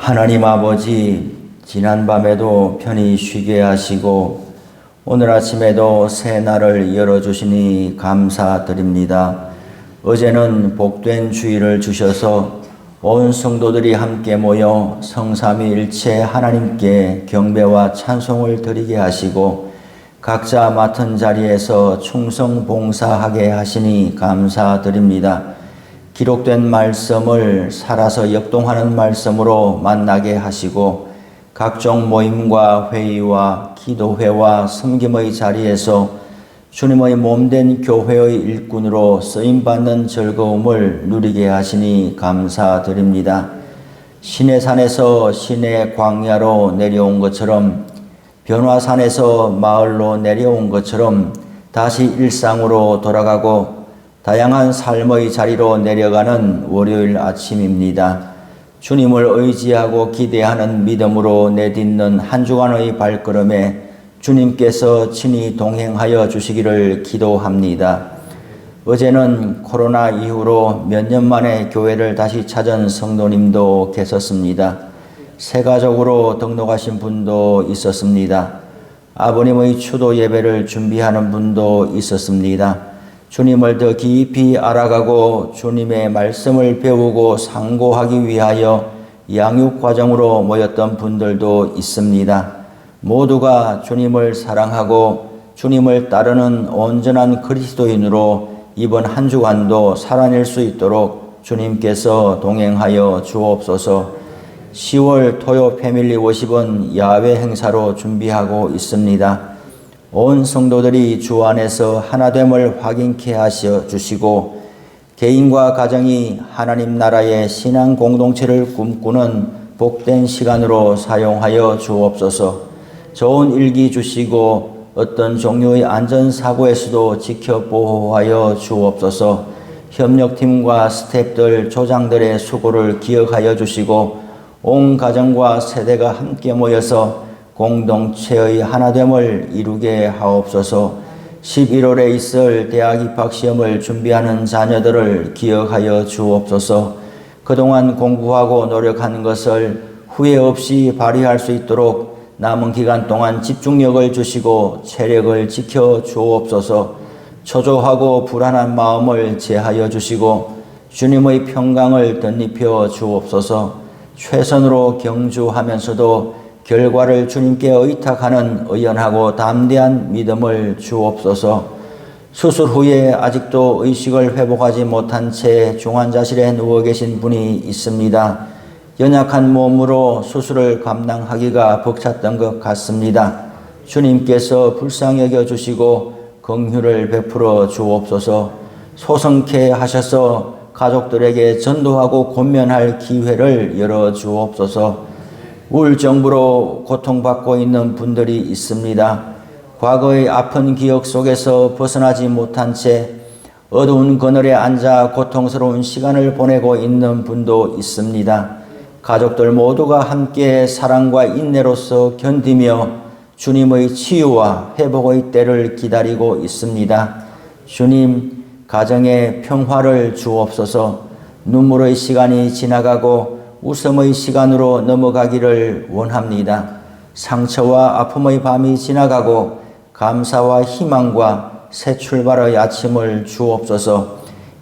하나님 아버지, 지난밤에도 편히 쉬게 하시고, 오늘 아침에도 새 날을 열어주시니 감사드립니다. 어제는 복된 주의를 주셔서 온 성도들이 함께 모여 성삼위일체 하나님께 경배와 찬송을 드리게 하시고, 각자 맡은 자리에서 충성 봉사하게 하시니 감사드립니다. 기록된 말씀을 살아서 역동하는 말씀으로 만나게 하시고 각종 모임과 회의와 기도회와 섬김의 자리에서 주님의 몸된 교회의 일꾼으로 쓰임 받는 즐거움을 누리게 하시니 감사드립니다. 신의 산에서 신의 광야로 내려온 것처럼 변화산에서 마을로 내려온 것처럼 다시 일상으로 돌아가고 다양한 삶의 자리로 내려가는 월요일 아침입니다. 주님을 의지하고 기대하는 믿음으로 내딛는 한 주간의 발걸음에 주님께서 친히 동행하여 주시기를 기도합니다. 어제는 코로나 이후로 몇 년 만에 교회를 다시 찾은 성도님도 계셨습니다. 새 가족으로 등록하신 분도 있었습니다. 아버님의 추도 예배를 준비하는 분도 있었습니다. 주님을 더 깊이 알아가고 주님의 말씀을 배우고 상고하기 위하여 양육 과정으로 모였던 분들도 있습니다. 모두가 주님을 사랑하고 주님을 따르는 온전한 그리스도인으로 이번 한 주간도 살아낼 수 있도록 주님께서 동행하여 주옵소서 10월 토요 패밀리 50은 야외 행사로 준비하고 있습니다. 온 성도들이 주 안에서 하나됨을 확인케 하셔 주시고 개인과 가정이 하나님 나라의 신앙 공동체를 꿈꾸는 복된 시간으로 사용하여 주옵소서. 좋은 일기 주시고 어떤 종류의 안전사고에서도 지켜 보호하여 주옵소서. 협력팀과 스태프들, 조장들의 수고를 기억하여 주시고 온 가정과 세대가 함께 모여서 공동체의 하나됨을 이루게 하옵소서. 11월에 있을 대학 입학 시험을 준비하는 자녀들을 기억하여 주옵소서. 그동안 공부하고 노력한 것을 후회 없이 발휘할 수 있도록 남은 기간 동안 집중력을 주시고 체력을 지켜 주옵소서. 초조하고 불안한 마음을 제하여 주시고 주님의 평강을 덧입혀 주옵소서. 최선으로 경주하면서도 결과를 주님께 의탁하는 의연하고 담대한 믿음을 주옵소서. 수술 후에 아직도 의식을 회복하지 못한 채 중환자실에 누워 계신 분이 있습니다. 연약한 몸으로 수술을 감당하기가 벅찼던 것 같습니다. 주님께서 불쌍히 여겨 주시고 긍휼을 베풀어 주옵소서. 소성케 하셔서 가족들에게 전도하고 권면할 기회를 열어 주옵소서. 우울정부로 고통받고 있는 분들이 있습니다. 과거의 아픈 기억 속에서 벗어나지 못한 채 어두운 그늘에 앉아 고통스러운 시간을 보내고 있는 분도 있습니다. 가족들 모두가 함께 사랑과 인내로서 견디며 주님의 치유와 회복의 때를 기다리고 있습니다. 주님, 가정에 평화를 주옵소서 눈물의 시간이 지나가고 웃음의 시간으로 넘어가기를 원합니다. 상처와 아픔의 밤이 지나가고 감사와 희망과 새 출발의 아침을 주옵소서.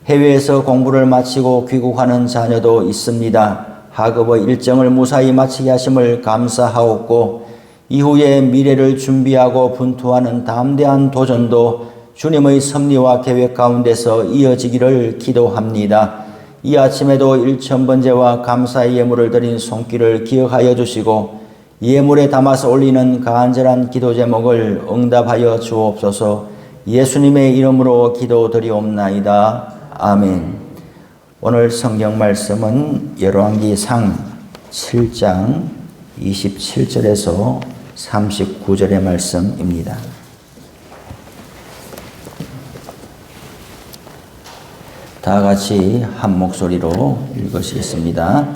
해외에서 공부를 마치고 귀국하는 자녀도 있습니다. 학업의 일정을 무사히 마치게 하심을 감사하옵고 이후의 미래를 준비하고 분투하는 담대한 도전도 주님의 섭리와 계획 가운데서 이어지기를 기도합니다. 이 아침에도 일천번제와 감사의 예물을 드린 손길을 기억하여 주시고 예물에 담아서 올리는 간절한 기도 제목을 응답하여 주옵소서 예수님의 이름으로 기도드리옵나이다. 아멘. 오늘 성경 말씀은 열왕기상 7장 27절에서 39절의 말씀입니다. 다 같이 한 목소리로 읽으시겠습니다.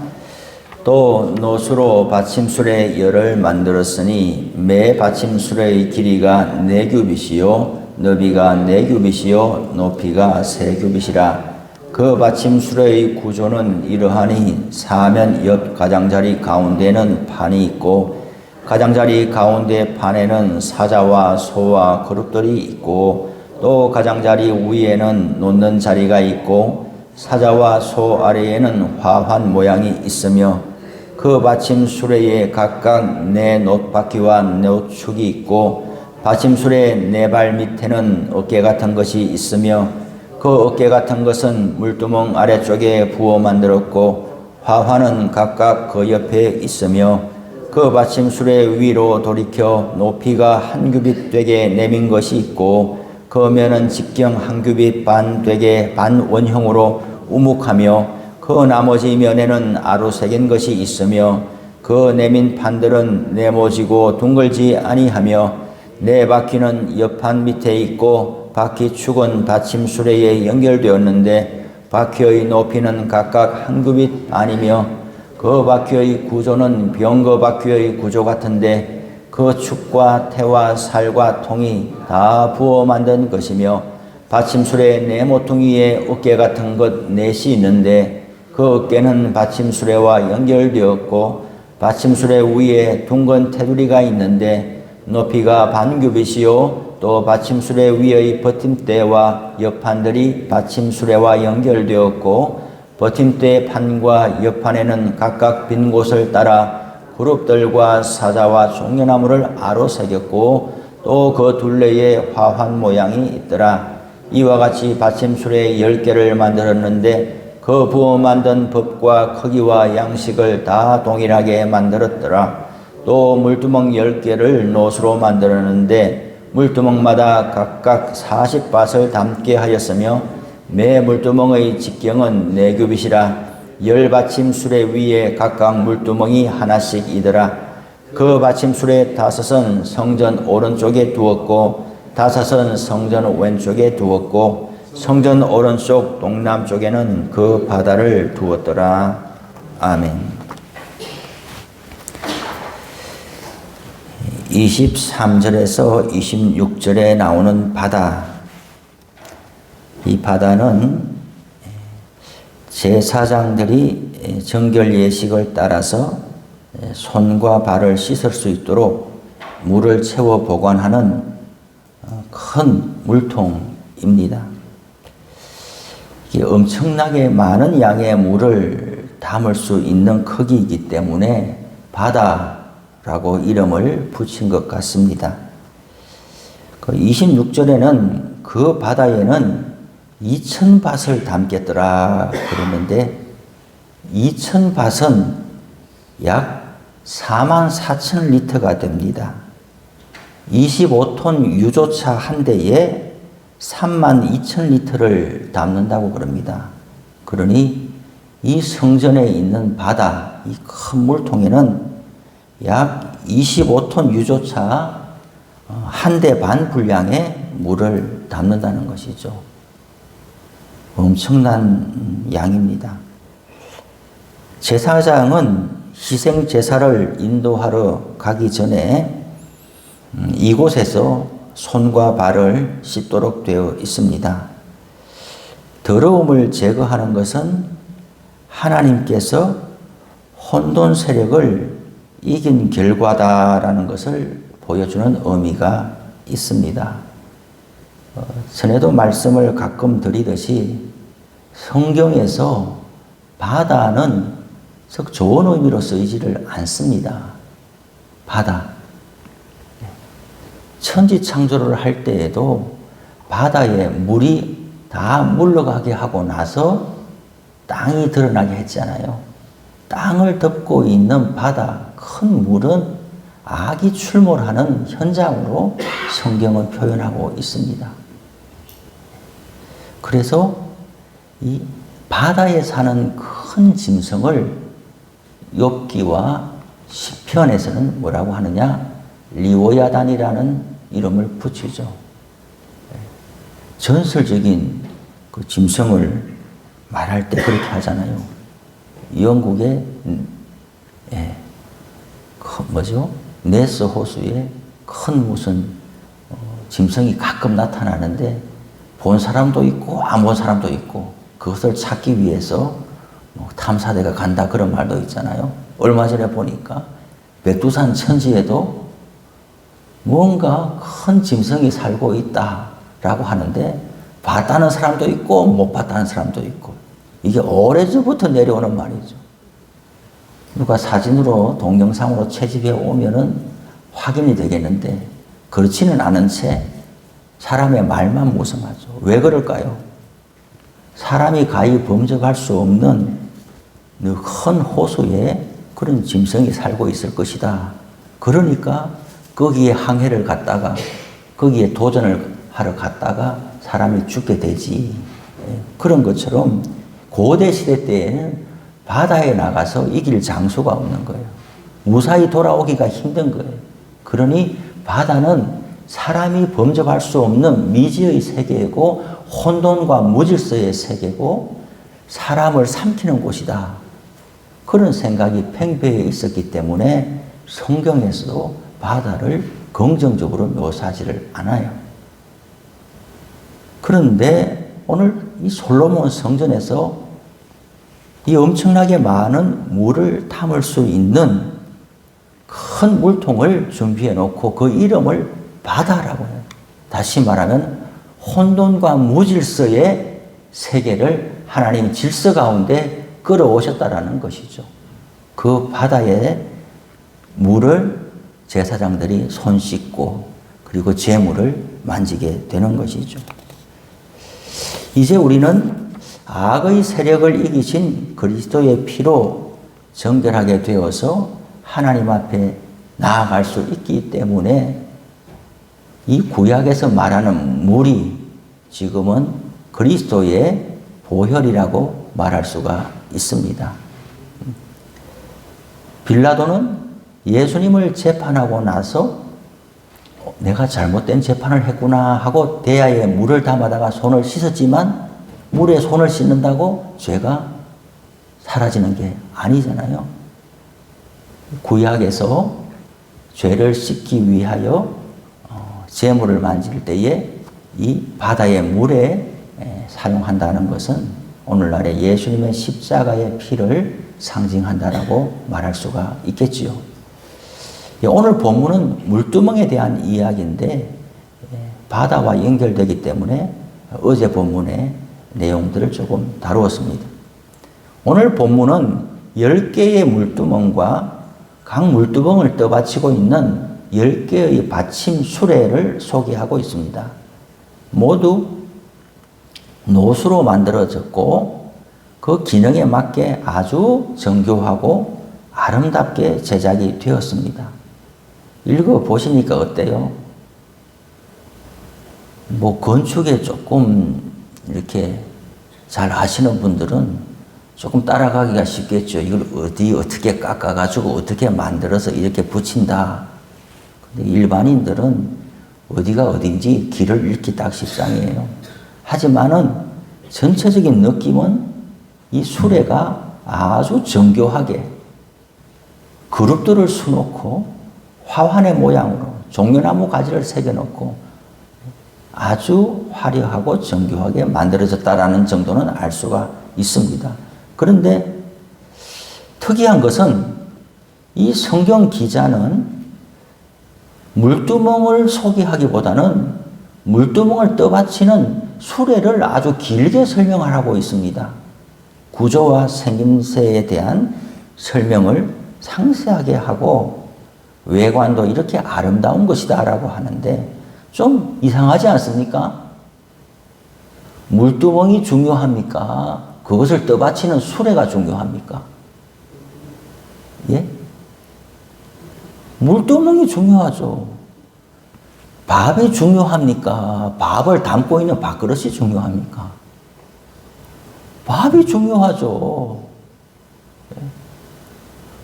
또 노수로 받침술의 열을 만들었으니 매 받침술의 길이가 네 규빗이요 너비가 네 규빗이요 높이가 세 규빗이라 그 받침술의 구조는 이러하니 사면 옆 가장자리 가운데는 판이 있고 가장자리 가운데 판에는 사자와 소와 그룹들이 있고 또 가장자리 위에는 놓는 자리가 있고 사자와 소 아래에는 화환 모양이 있으며 그 받침 수레에 각각 네 놋바퀴와 놋축이 있고 받침 수레 네 발 밑에는 어깨 같은 것이 있으며 그 어깨 같은 것은 물두멍 아래쪽에 부어 만들었고 화환은 각각 그 옆에 있으며 그 받침 수레 위로 돌이켜 높이가 한 규빗 되게 내민 것이 있고 그 면은 직경 한 규빗 반 되게 반 원형으로 우묵하며 그 나머지 면에는 아로 새긴 것이 있으며 그 내민 판들은 네모지고 둥글지 아니하며 네 바퀴는 옆판 밑에 있고 바퀴 축은 받침 수레에 연결되었는데 바퀴의 높이는 각각 한 규빗 아니며 그 바퀴의 구조는 병거 바퀴의 구조 같은데 그 축과 태와 살과 통이 다 부어 만든 것이며 받침술에 네 모퉁이에 어깨 같은 것 넷이 있는데 그 어깨는 받침수레와 연결되었고 받침수레 위에 둥근 테두리가 있는데 높이가 반규빗이요 또 받침수레 위의 버팀대와 옆판들이 받침수레와 연결되었고 버팀대 판과 옆판에는 각각 빈 곳을 따라 그룹들과 사자와 종려나무를 아로 새겼고 또 그 둘레에 화환 모양이 있더라 이와 같이 받침수레 열 개를 만들었는데 그 부어 만든 법과 크기와 양식을 다 동일하게 만들었더라. 또 물두멍 열 개를 노수로 만들었는데 물두멍마다 각각 40밭을 담게 하였으며 매 물두멍의 직경은 네 규빗이라 열 받침술의 위에 각각 물두멍이 하나씩 이더라. 그 받침술의 다섯은 성전 오른쪽에 두었고 다섯은 성전 왼쪽에 두었고 성전 오른쪽 동남쪽에는 그 바다를 두었더라. 아멘. 23절에서 26절에 나오는 바다. 이 바다는 제사장들이 정결 예식을 따라서 손과 발을 씻을 수 있도록 물을 채워 보관하는 큰 물통입니다. 엄청나게 많은 양의 물을 담을 수 있는 크기이기 때문에 바다라고 이름을 붙인 것 같습니다. 그 26절에는 그 바다에는 2천 밭을 담겠더라 그러는데 2천 밭은 약 4만 4천 리터가 됩니다. 25톤 유조차 한 대에 3만 2천 리터를 담는다고 그럽니다. 그러니 이 성전에 있는 바다, 이 큰 물통에는 약 25톤 유조차 어, 한대 반 분량의 물을 담는다는 것이죠. 엄청난 양입니다. 제사장은 희생 제사를 인도하러 가기 전에 음, 이곳에서 손과 발을 씻도록 되어 있습니다. 더러움을 제거하는 것은 하나님께서 혼돈 세력을 이긴 결과다라는 것을 보여주는 의미가 있습니다. 어, 전에도 말씀을 가끔 드리듯이 성경에서 바다는 썩 좋은 의미로 쓰이지를 않습니다. 바다. 천지 창조를 할 때에도 바다에 물이 다 물러가게 하고 나서 땅이 드러나게 했잖아요. 땅을 덮고 있는 바다, 큰 물은 악이 출몰하는 현장으로 성경은 표현하고 있습니다. 그래서 이 바다에 사는 큰 짐승을 욥기와 시편에서는 뭐라고 하느냐? 리오야단이라는 이름을 붙이죠. 전설적인 그 짐승을 말할 때 그렇게 하잖아요. 영국의 예, 뭐죠? 네스 호수에 큰 무슨 어, 짐승이 가끔 나타나는데 본 사람도 있고 안 본 사람도 있고 그것을 찾기 위해서 뭐 탐사대가 간다 그런 말도 있잖아요. 얼마 전에 보니까 백두산 천지에도 뭔가 큰 짐승이 살고 있다라고 하는데 봤다는 사람도 있고 못 봤다는 사람도 있고 이게 오래전부터 내려오는 말이죠. 누가 사진으로 동영상으로 채집해 오면은 확인이 되겠는데 그렇지는 않은 채 사람의 말만 무성하죠. 왜 그럴까요? 사람이 가히 범접할 수 없는 큰 호수에 그런 짐승이 살고 있을 것이다. 그러니까 거기에 항해를 갔다가 거기에 도전을 하러 갔다가 사람이 죽게 되지. 예, 그런 것처럼 고대 시대 때에는 바다에 나가서 이길 장소가 없는 거예요. 무사히 돌아오기가 힘든 거예요. 그러니 바다는 사람이 범접할 수 없는 미지의 세계이고 혼돈과 무질서의 세계고 사람을 삼키는 곳이다. 그런 생각이 팽배해 있었기 때문에 성경에서도 바다를 긍정적으로 묘사하지를 않아요. 그런데 오늘 이 솔로몬 성전에서 이 엄청나게 많은 물을 담을 수 있는 큰 물통을 준비해 놓고 그 이름을 바다라고 해요. 다시 말하면 혼돈과 무질서의 세계를 하나님 질서 가운데 끌어오셨다라는 것이죠. 그 바다의 물을 제사장들이 손 씻고 그리고 재물을 만지게 되는 것이죠. 이제 우리는 악의 세력을 이기신 그리스도의 피로 정결하게 되어서 하나님 앞에 나아갈 수 있기 때문에 이 구약에서 말하는 물이 지금은 그리스도의 보혈이라고 말할 수가 있습니다. 빌라도는 예수님을 재판하고 나서 어, 내가 잘못된 재판을 했구나 하고 대야에 물을 담아다가 손을 씻었지만 물에 손을 씻는다고 죄가 사라지는 게 아니잖아요. 구약에서 죄를 씻기 위하여 어, 재물을 만질 때에 이 바다의 물에 사용한다는 것은 오늘날의 예수님의 십자가의 피를 상징한다라고 말할 수가 있겠지요. 예, 오늘 본문은 물두멍에 대한 이야기인데 예, 바다와 연결되기 때문에 어제 본문의 내용들을 조금 다루었습니다. 오늘 본문은 10개의 물두멍과 각 물두멍을 떠받치고 있는 10개의 받침 수레를 소개하고 있습니다. 모두 노수로 만들어졌고 그 기능에 맞게 아주 정교하고 아름답게 제작이 되었습니다. 읽어 보시니까 어때요? 뭐 건축에 조금 이렇게 잘 아시는 분들은 조금 따라가기가 쉽겠죠. 이걸 어디 어떻게 깎아가지고 어떻게 만들어서 이렇게 붙인다. 일반인들은 어디가 어딘지 길을 잃기 딱 십상이에요. 하지만은 전체적인 느낌은 이 수레가 아주 정교하게 그룹들을 수놓고 화환의 모양으로 종려나무 가지를 새겨놓고 아주 화려하고 정교하게 만들어졌다라는 정도는 알 수가 있습니다. 그런데 특이한 것은 이 성경 기자는 물두멍을 소개하기보다는 물두멍을 떠받치는 수레를 아주 길게 설명하고 있습니다. 구조와 생김새에 대한 설명을 상세하게 하고 외관도 이렇게 아름다운 것이다 라고 하는데 좀 이상하지 않습니까? 물두멍이 중요합니까? 그것을 떠받치는 수레가 중요합니까? 예? 물두멍이 중요하죠. 밥이 중요합니까? 밥을 담고 있는 밥그릇이 중요합니까? 밥이 중요하죠. 예?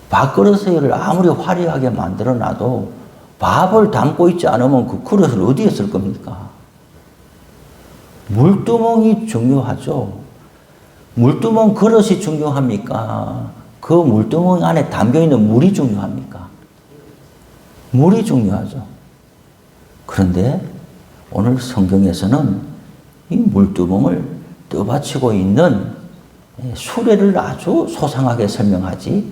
밥그릇을 아무리 화려하게 만들어 놔도 밥을 담고 있지 않으면 그 그릇을 어디에 쓸 겁니까? 물두멍이 중요하죠. 물두멍 그릇이 중요합니까? 그 물두멍 안에 담겨 있는 물이 중요합니까? 물이 중요하죠. 그런데 오늘 성경에서는 이 물두멍을 떠받치고 있는 예, 수레를 아주 소상하게 설명하지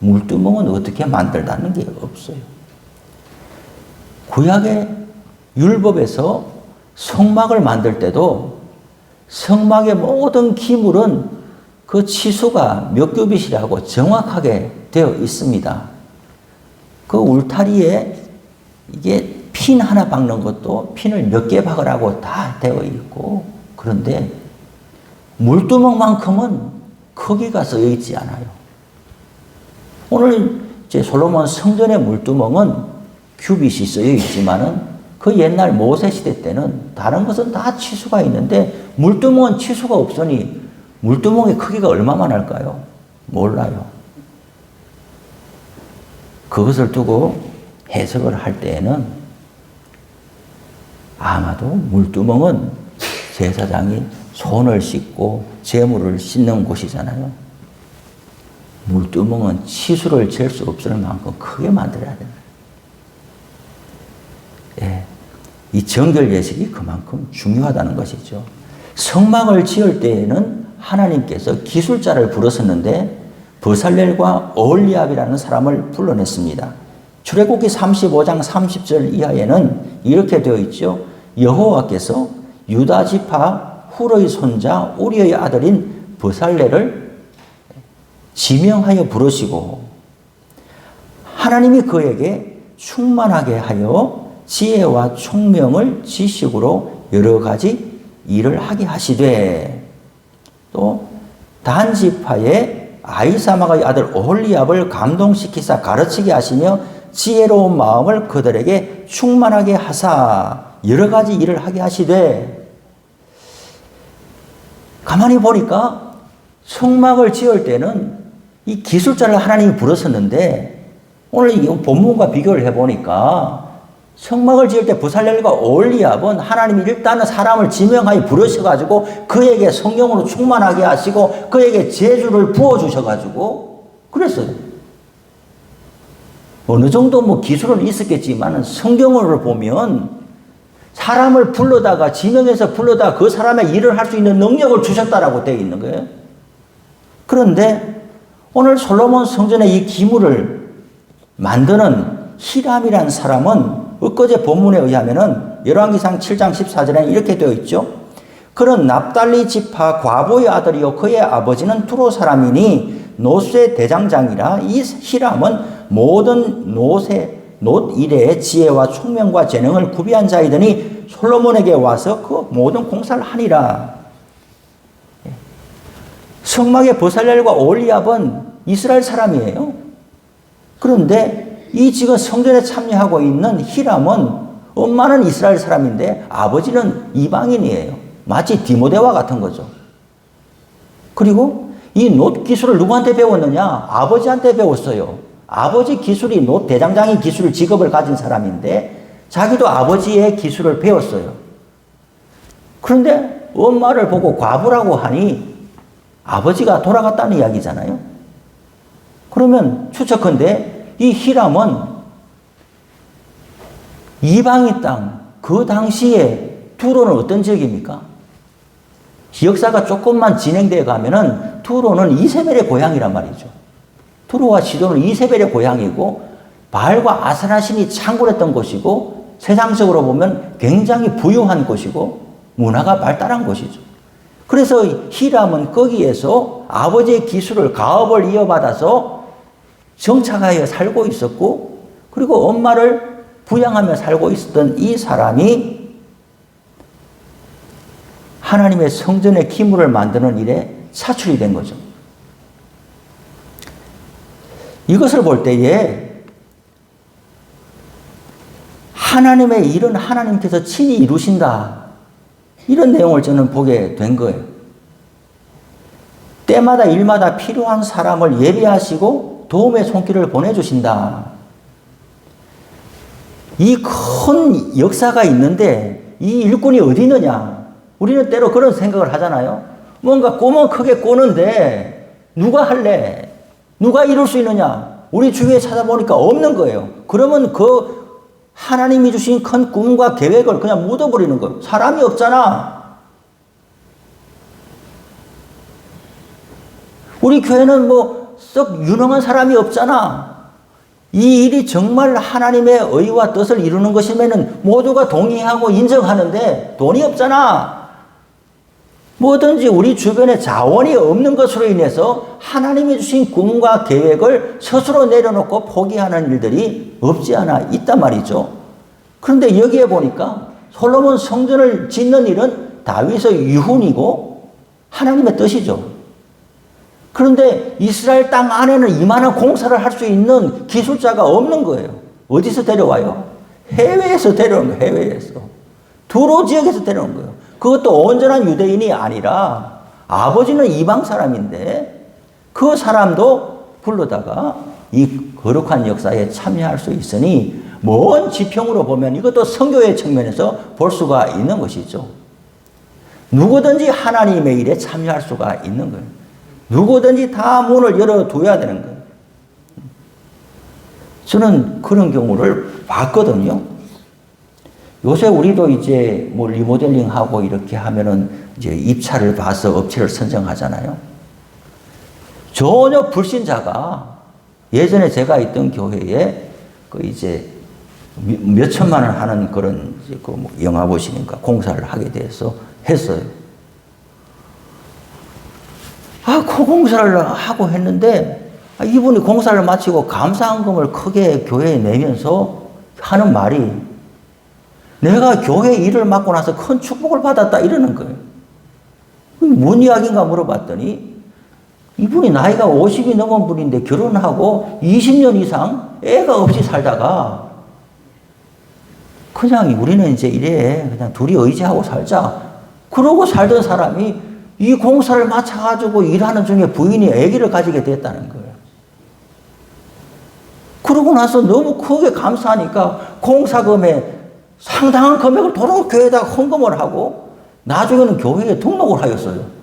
물두멍은 어떻게 만들다는 게 없어요. 구약의 율법에서 성막을 만들 때도 성막의 모든 기물은 그 치수가 몇 규빗이라고 정확하게 되어 있습니다. 그 울타리에 이게 핀 하나 박는 것도 핀을 몇 개 박으라고 다 되어 있고 그런데 물두멍만큼은 크기가 써 있지 않아요. 오늘 이제 솔로몬 성전의 물두멍은 큐빗이 쓰여 있지만은 그 옛날 모세 시대 때는 다른 것은 다 치수가 있는데 물두멍은 치수가 없으니 물두멍의 크기가 얼마만 할까요? 몰라요. 그것을 두고 해석을 할 때에는 아마도 물두멍은 제사장이 손을 씻고 재물을 씻는 곳이잖아요. 물두멍은 치수를 잴 수 없을 만큼 크게 만들어야 된다. 예. 이 정결 예식이 그만큼 중요하다는 것이죠. 성막을 지을 때에는 하나님께서 기술자를 부르셨는데 버살렐과 어울리압이라는 사람을 불러냈습니다. 출애굽기 35장 30절 이하에는 이렇게 되어 있죠. 여호와께서 유다 지파 훌의 손자 우리의 아들인 버살렐을 지명하여 부르시고 하나님이 그에게 충만하게 하여 지혜와 총명을 지식으로 여러 가지 일을 하게 하시되 또 단지파의 아이사마의 아들 오홀리압을 감동시키사 가르치게 하시며 지혜로운 마음을 그들에게 충만하게 하사 여러 가지 일을 하게 하시되 가만히 보니까 성막을 지을 때는 이 기술자를 하나님이 부르셨는데 오늘 이 본문과 비교를 해보니까 성막을 지을 때 부살렐과 올리압은 하나님이 일단은 사람을 지명하여 부르셔가지고 그에게 성령으로 충만하게 하시고 그에게 재주를 부어주셔가지고 그랬어요. 어느 정도 뭐 기술은 있었겠지만 성경으로 보면 사람을 불러다가 지명해서 불러다가 그 사람의 일을 할 수 있는 능력을 주셨다라고 되어 있는 거예요. 그런데 오늘 솔로몬 성전의 이 기물을 만드는 히람이라는 사람은 엊그제 본문에 의하면은 열왕기상 7장 14절에 이렇게 되어 있죠. 그런 납달리 지파 과부의 아들이요 그의 아버지는 투로 사람이니 노스의 대장장이라 이 히람은 모든 노세 노 일의 지혜와 총명과 재능을 구비한 자이더니 솔로몬에게 와서 그 모든 공사를 하니라. 성막의 버살렐과 올리압은 이스라엘 사람이에요. 그런데 이 지금 성전에 참여하고 있는 히람은 엄마는 이스라엘 사람인데 아버지는 이방인이에요. 마치 디모데와 같은 거죠. 그리고 이노 기술을 누구한테 배웠느냐? 아버지한테 배웠어요. 아버지 기술이 노 대장장이 기술 직업을 가진 사람인데 자기도 아버지의 기술을 배웠어요. 그런데 엄마를 보고 과부라고 하니 아버지가 돌아갔다는 이야기잖아요. 그러면 추측컨대 이 히람은 이방의 땅, 그 당시에 투로는 어떤 지역입니까? 역사가 조금만 진행되어 가면은 투로는 이세벨의 고향이란 말이죠. 투로와 시돈은 이세벨의 고향이고 바알과 아스라신이 창궐했던 곳이고 세상적으로 보면 굉장히 부유한 곳이고 문화가 발달한 곳이죠. 그래서 히람은 거기에서 아버지의 기술을 가업을 이어받아서 정착하여 살고 있었고 그리고 엄마를 부양하며 살고 있었던 이 사람이 하나님의 성전의 기물을 만드는 일에 사출이 된 거죠. 이것을 볼 때에 하나님의 일은 하나님께서 친히 이루신다. 이런 내용을 저는 보게 된 거예요. 때마다 일마다 필요한 사람을 예비하시고 도움의 손길을 보내주신다. 이 큰 역사가 있는데 이 일꾼이 어디 있느냐? 우리는 때로 그런 생각을 하잖아요. 뭔가 꿈은 크게 꾸는데 누가 할래? 누가 이룰 수 있느냐? 우리 주위에 찾아보니까 없는 거예요. 그러면 그 하나님이 주신 큰 꿈과 계획을 그냥 묻어버리는 거예요. 사람이 없잖아. 우리 교회는 뭐 썩 유능한 사람이 없잖아. 이 일이 정말 하나님의 의와 뜻을 이루는 것이면 모두가 동의하고 인정하는데 돈이 없잖아. 뭐든지 우리 주변에 자원이 없는 것으로 인해서 하나님이 주신 꿈과 계획을 스스로 내려놓고 포기하는 일들이 없지 않아 있단 말이죠. 그런데 여기에 보니까 솔로몬 성전을 짓는 일은 다윗의 유훈이고 하나님의 뜻이죠. 그런데 이스라엘 땅 안에는 이만한 공사를 할 수 있는 기술자가 없는 거예요. 어디서 데려와요? 해외에서 데려온 거예요. 해외에서. 두로 지역에서 데려온 거예요. 그것도 온전한 유대인이 아니라 아버지는 이방 사람인데 그 사람도 불러다가 이 거룩한 역사에 참여할 수 있으니 먼 지평으로 보면 이것도 성교의 측면에서 볼 수가 있는 것이죠. 누구든지 하나님의 일에 참여할 수가 있는 거예요. 누구든지 다 문을 열어둬야 되는 거예요. 저는 그런 경우를 봤거든요. 요새 우리도 이제 뭐 리모델링 하고 이렇게 하면은 이제 입찰을 봐서 업체를 선정하잖아요. 전혀 불신자가 예전에 제가 있던 교회에 그 이제 몇 천만 원 하는 그런 이제 그뭐 영화 보시니까 공사를 하게 돼서 했어요. 아, 그 공사를 하고 했는데 아, 이분이 공사를 마치고 감사한금을 크게 교회에 내면서 하는 말이 내가 교회 일을 맡고 나서 큰 축복을 받았다 이러는 거예요. 뭔 이야기인가 물어봤더니 이분이 나이가 50이 넘은 분인데 결혼하고 20년 이상 애가 없이 살다가 그냥 우리는 이제 이래 그냥 둘이 의지하고 살자. 그러고 살던 사람이 이 공사를 마쳐가지고 일하는 중에 부인이 아기를 가지게 됐다는 거예요. 그러고 나서 너무 크게 감사하니까 공사금에 상당한 금액을 도로 교회에다 헌금을 하고 나중에는 교회에 등록을 하였어요.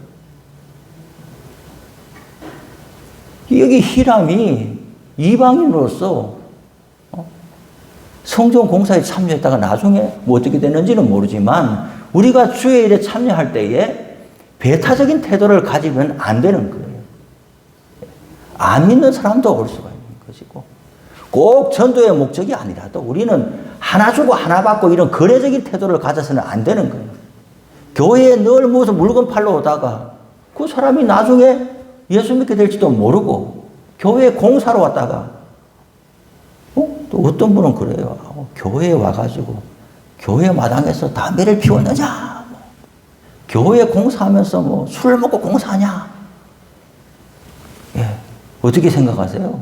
여기 히람이 이방인으로서 어? 성전 공사에 참여했다가 나중에 뭐 어떻게 됐는지는 모르지만 우리가 주의 일에 참여할 때에 배타적인 태도를 가지면 안 되는 거예요. 안 믿는 사람도 올 수가 있는 것이고 꼭 전도의 목적이 아니라도 우리는 하나 주고 하나 받고 이런 거래적인 태도를 가져서는 안 되는 거예요. 교회에 늘 무슨 물건 팔러 오다가 그 사람이 나중에 예수 믿게 될지도 모르고 교회 공사로 왔다가 어? 또 어떤 분은 그래요. 어, 교회에 와가지고 교회 마당에서 담배를 피웠느냐? 뭐. 교회 공사하면서 뭐 술을 먹고 공사하냐? 예. 어떻게 생각하세요?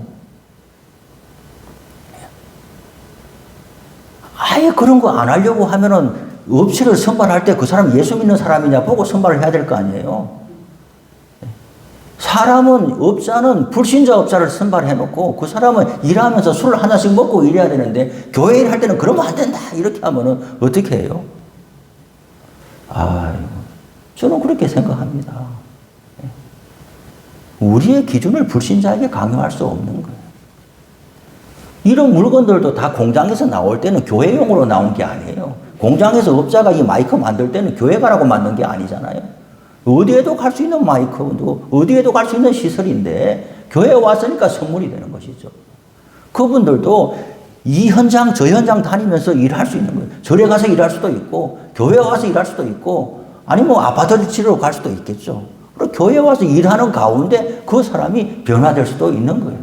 아예 그런 거 안 하려고 하면은 업체를 선발할 때 그 사람 예수 믿는 사람이냐 보고 선발을 해야 될 거 아니에요. 사람은 업자는 불신자 업자를 선발해 놓고 그 사람은 일하면서 술을 하나씩 먹고 일해야 되는데 교회 일할 때는 그러면 안 된다 이렇게 하면은 어떻게 해요? 아, 저는 그렇게 생각합니다. 우리의 기준을 불신자에게 강요할 수 없는 거예요. 이런 물건들도 다 공장에서 나올 때는 교회용으로 나온 게 아니에요. 공장에서 업자가 이 마이크 만들 때는 교회 가라고 만든 게 아니잖아요. 어디에도 갈 수 있는 마이크도 어디에도 갈 수 있는 시설인데 교회에 왔으니까 선물이 되는 것이죠. 그분들도 이 현장 저 현장 다니면서 일할 수 있는 거예요. 절에 가서 일할 수도 있고 교회 와서 일할 수도 있고 아니 뭐 아파트 지르러 갈 수도 있겠죠. 그리고 교회 와서 일하는 가운데 그 사람이 변화될 수도 있는 거예요.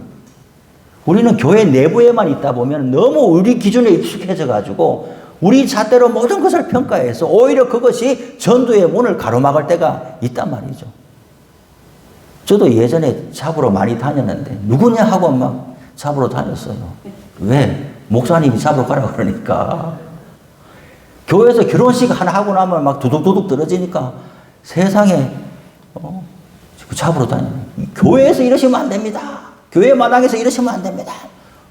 우리는 교회 내부에만 있다 보면 너무 우리 기준에 익숙해져 가지고 우리 잣대로 모든 것을 평가해서 오히려 그것이 전도의 문을 가로막을 때가 있단 말이죠. 저도 예전에 잡으러 많이 다녔는데 누구냐 하고 막 잡으러 다녔어요. 왜? 목사님이 잡으러 가라 그러니까. 교회에서 결혼식 하나 하고 나면 막 두둑두둑 떨어지니까 세상에 어, 잡으러 다녀. 교회에서 이러시면 안 됩니다. 교회 마당에서 이러시면 안 됩니다.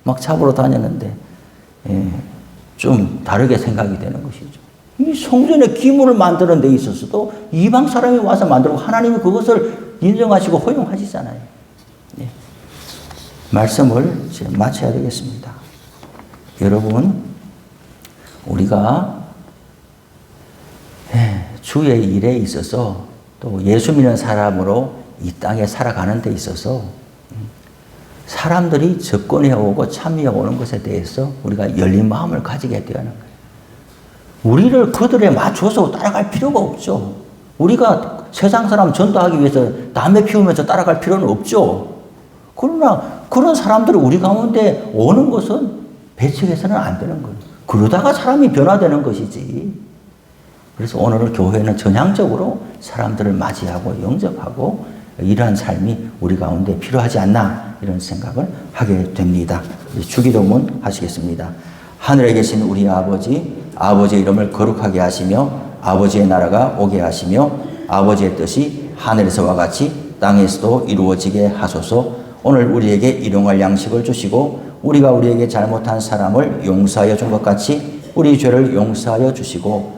막 잡으러 다녔는데 예, 좀 다르게 생각이 되는 것이죠. 이 성전의 기물을 만드는 데 있어서도 이방 사람이 와서 만들고 하나님이 그것을 인정하시고 허용하시잖아요. 예. 말씀을 이제 마쳐야 되겠습니다. 여러분, 우리가 예, 주의 일에 있어서 또 예수 믿는 사람으로 이 땅에 살아가는 데 있어서 사람들이 접근해 오고 참여해 오는 것에 대해서 우리가 열린 마음을 가지게 되는 거예요. 우리를 그들에 맞춰서 따라갈 필요가 없죠. 우리가 세상 사람 전도하기 위해서 담배 피우면서 따라갈 필요는 없죠. 그러나 그런 사람들이 우리 가운데 오는 것은 배척해서는 안 되는 거예요. 그러다가 사람이 변화되는 것이지. 그래서 오늘 교회는 전향적으로 사람들을 맞이하고 영접하고 이러한 삶이 우리 가운데 필요하지 않나 이런 생각을 하게 됩니다. 주기도문 하시겠습니다. 하늘에 계신 우리 아버지, 아버지의 이름을 거룩하게 하시며 아버지의 나라가 오게 하시며 아버지의 뜻이 하늘에서와 같이 땅에서도 이루어지게 하소서 오늘 우리에게 일용할 양식을 주시고 우리가 우리에게 잘못한 사람을 용서하여 준 것 같이 우리 죄를 용서하여 주시고